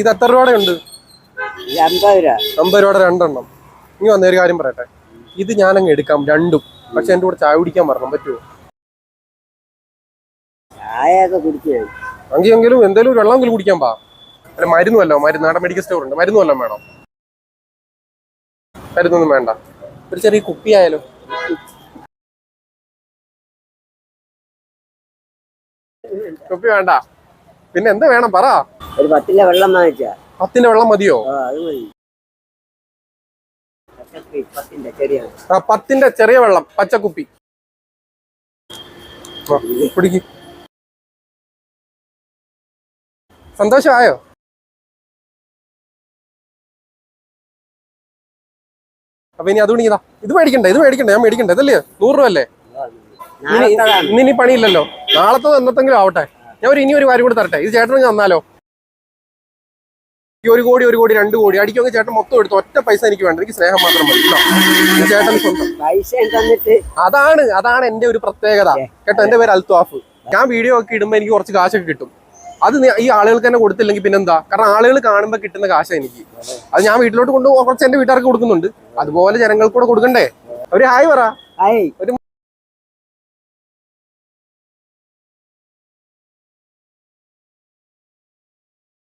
ഇത് എത്ര രൂപയുടെ ഉണ്ട്? അമ്പത് രൂപ. അമ്പത് രൂപയുടെ രണ്ടെണ്ണം. ഇനി വന്ന ഒരു കാര്യം പറയട്ടെ. ഇത് ഞാനങ്ങ് എടുക്കാം രണ്ടും. പക്ഷെ എന്റെ കൂടെ ചായ കുടിക്കാൻ പറഞ്ഞു പറ്റുമോ ചായയൊക്കെ എങ്കിൽ എങ്കിലും എന്തെങ്കിലും വെള്ളമെങ്കിലും കുടിക്കാൻ പാ അല്ല മരുന്നുമല്ലോ മരുന്ന്. നാടൻ മെഡിക്കൽ സ്റ്റോർ ഉണ്ട്. മരുന്നുമല്ലോ വേണം. മരുന്നൊന്നും വേണ്ട. ഒരു ചെറിയ കുപ്പി ആയാലോ? കുപ്പി വേണ്ട. പിന്നെ എന്താ വേണം? പറ. ഒരു പത്തിന്റെ വെള്ളം വാങ്ങിച്ചാ. പത്തിന്റെ വെള്ളം മതിയോ? ഓ അത് മതി. പത്തിന്റെ ചെറിയ വെള്ളം. പച്ചക്കുപ്പി. കുടിക്ക് സന്തോഷമായോ? അപ്പൊ ഇനി അതുകൊണ്ട് ഇതാ ഇത് മേടിക്കണ്ട ഇത് മേടിക്കണ്ടേ ഞാൻ മേടിക്കണ്ടേ ഇതല്ലേ? നൂറ് രൂപ അല്ലേ? ഇനി പണിയില്ലല്ലോ. നാളത്തെ എന്നത്തെങ്കിലും ആവട്ടെ. ഞാൻ ഒരു ഇനി ഒരു കാര്യം കൂടി തരട്ടെ. ഇത് ചേട്ടന് തന്നാലോ? ഈ ഒരു കോടി ഒരു കോടി രണ്ട് കോടി അടിക്കുമെങ്കിൽ ചേട്ടൻ മൊത്തം എടുത്തു ഒറ്റ പൈസ എനിക്ക് വേണ്ട. എനിക്ക് സ്നേഹം മാത്രം മതി. ചേട്ടൻ സ്വന്തം. അതാണ് അതാണ് എന്റെ ഒരു പ്രത്യേകത. കേട്ടോ എന്റെ പേര് അൽത്വാഫ്. ഞാൻ വീഡിയോ ഒക്കെ ഇടുമ്പോൾ എനിക്ക് കുറച്ച് കാശൊക്കെ കിട്ടും. അത് ഈ ആളുകൾക്ക് തന്നെ കൊടുത്തില്ലെങ്കിൽ പിന്നെന്താ? കാരണം ആളുകൾ കാണുമ്പോൾ കിട്ടുന്ന കാശ എനിക്ക്. അത് ഞാൻ വീട്ടിലോട്ട് കൊണ്ട് കുറച്ച് എന്റെ വീട്ടുകാർക്ക് കൊടുക്കുന്നുണ്ട്. അതുപോലെ ജനങ്ങൾക്ക് കൂടെ കൊടുക്കണ്ടേ? ഒരു ഹായ് പറ. ഒരു